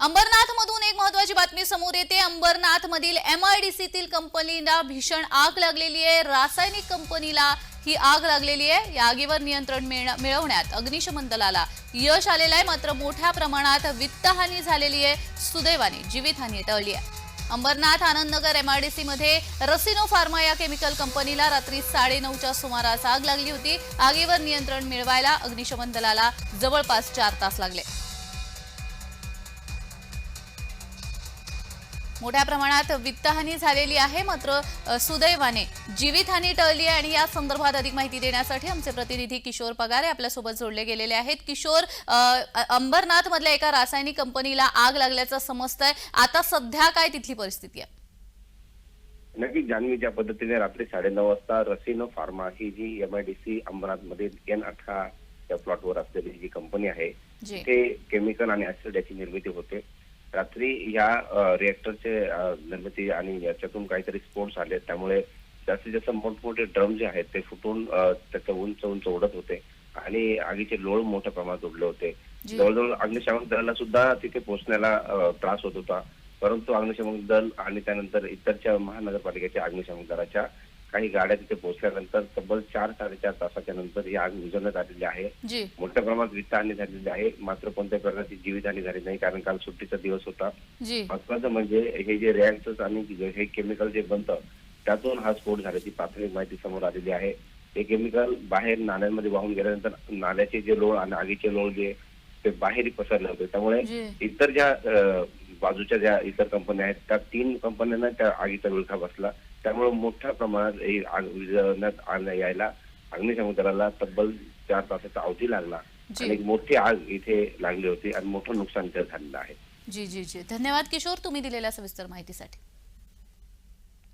अंबरनाथ मधून एक महत्वाची बातमी समोर येते. अंबरनाथ मधील एमआयडीसीतील कंपनीला भीषण आग लागलेली आहे. रासायनिक कंपनीला ही आग लागलेली आहे. या आगीवर नियंत्रण मिळवण्यात अग्निशमन दलाला यश आलेलं आहे. मात्र मोठ्या प्रमाणात वित्तहानी झालेली आहे. सुदैवाने जीवितहानी टळली आहे. अंबरनाथ आनंदनगर एमआयडीसी मध्ये रसिनो फार्मा या केमिकल कंपनीला रात्री साडेनऊच्या सुमारास आग लागली होती. आगीवर नियंत्रण मिळवायला अग्निशमन दलाला जवळपास चार तास लागले. मोठ्या प्रमाणात वित्तहानी झालेली आहे. मात्र सुदैवाने जीवितहानी टळली आहे आणि या संदर्भात अधिक माहिती देण्यासाठी आमचे प्रतिनिधी किशोर पगारे आपल्यासोबत जोडले गेलेले आहेत. किशोर अंबरनाथ मधल्या एका रासायनिक कंपनीला आग लागल्याचं समजतंय. आता सध्या काय तिथली परिस्थिती आहे? नक्की जान्हवी ज्या पद्धतीने रात्री साडेनऊ वाजता रसिनो फार्मा ही जी एमआयडीसी अंबरनाथमध्ये एन अठरा या प्लॉटवर असलेली जी कंपनी आहे जी. ते केमिकल आणि ऍसिड याची निर्मिती होते. रात्री या रिएक्टरचे निर्मिती आणि याच्यातून काहीतरी स्फोट झाले त्यामुळे जास्तीत जास्त मोठमोठे ड्रम जे आहेत ते फुटून त्याचं उंच उंच उडत होते. आणि आगीचे लोळ मोठ्या प्रमाणात उडले होते. जवळजवळ अग्निशामक दलाला सुद्धा तिथे पोहोचण्याला त्रास होत होता. परंतु अग्निशामक दल आणि त्यानंतर इतरच्या महानगरपालिकेच्या अग्निशामक दलाच्या काही गाड्या तिथे पोहोचल्यानंतर तब्बल चार साडेचार तासाच्या नंतर ही आग विझवण्यात आलेली आहे. मोठ्या प्रमाणात वित्तहानी झालेली आहे. मात्र कोणत्याही प्रकारची जीवितहानी झाली नाही. कारण काल सुट्टीचा दिवस होता. महत्वाचं म्हणजे हे जे रिॲक्टर्स आणि हे केमिकल जे बनतं त्यातून हा स्फोट झाल्याची प्राथमिक माहिती समोर आलेली आहे. हे केमिकल बाहेर नाल्यांमध्ये वाहून गेल्यानंतर नाल्याचे जे लोळ आणि आगीचे लोळ जे ते बाहेर पसरले होते. त्यामुळे इतर ज्या बाजूच्या ज्या इतर कंपन्या आहेत त्या तीन कंपन्यांना त्या आगीचा विळखा बसला. त्यामुळे मोठ्या प्रमाणात ही आग विझवण्यात आण- यायला अग्निशमन दलाला तब्बल चार तासाचा अवधी लागला. आणि एक मोठी आग इथे लागली होती आणि मोठं नुकसान इथे झालेलं आहे. जी जी जी. धन्यवाद किशोर तुम्ही दिलेल्या सविस्तर माहितीसाठी.